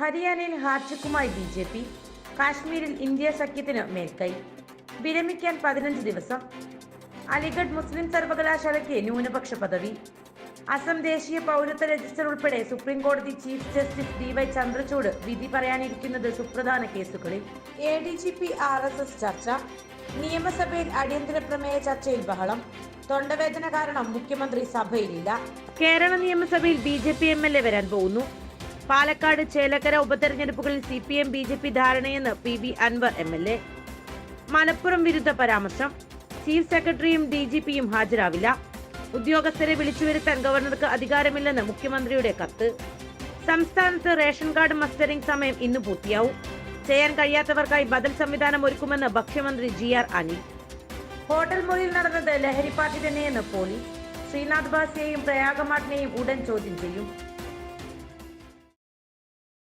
ഹരിയാനയിൽ ഹാർജിക്കുമായി B J P കാശ്മീരിൽ ഇന്ത്യ സഖ്യത്തിന് മേൽക്കൈ വിരമിക്കാൻ പതിനഞ്ച് ദിവസം അലിഗഡ് മുസ്ലിം സർവകലാശാലയ്ക്ക് ന്യൂനപക്ഷ പദവി അസം ദേശീയ പൗരത്വ രജിസ്റ്റർ ഉൾപ്പെടെ സുപ്രീം കോടതി chief justice D Y Chandrachud വിധി പറയാനിരിക്കുന്നത് സുപ്രധാന കേസുകളിൽ A D G P R S S ചർച്ച നിയമസഭയിൽ അടിയന്തര പ്രമേയ ചർച്ചയിൽ ബഹളം തൊണ്ടവേദന കാരണം മുഖ്യമന്ത്രി സഭയിലില്ല. കേരള നിയമസഭയിൽ B J P M L A വരാൻ പോകുന്നു. Palakkad Chelakkara ഉപതെരഞ്ഞെടുപ്പുകളിൽ C P M B J P ധാരണയെന്ന് P B Anvar M L A. Malappuram വിരുദ്ധ പരാമർശം. ചീഫ് സെക്രട്ടറിയും ഡി ജി പിയും ഹാജരാവില്ല. ഉദ്യോഗസ്ഥരെ വിളിച്ചു വരുത്താൻ ഗവർണർക്ക് അധികാരമില്ലെന്ന് മുഖ്യമന്ത്രിയുടെ കത്ത്. സംസ്ഥാനത്ത് റേഷൻ കാർഡ് മസ്റ്ററിംഗ് സമയം ഇന്ന് പൂർത്തിയാവും. ചെയ്യാൻ കഴിയാത്തവർക്കായി ബദൽ സംവിധാനം ഒരുക്കുമെന്ന് ഭക്ഷ്യമന്ത്രി ജി ആർ അനിൽ. ഹോട്ടൽ മുറിയിൽ നടന്നത് ലഹരി പാർട്ടി തന്നെയെന്ന് പോലീസ്. ശ്രീനാഥ് ബാസിയെയും പ്രയാഗമാട്ടിനെയും ഉടൻ ചോദ്യം ചെയ്യും.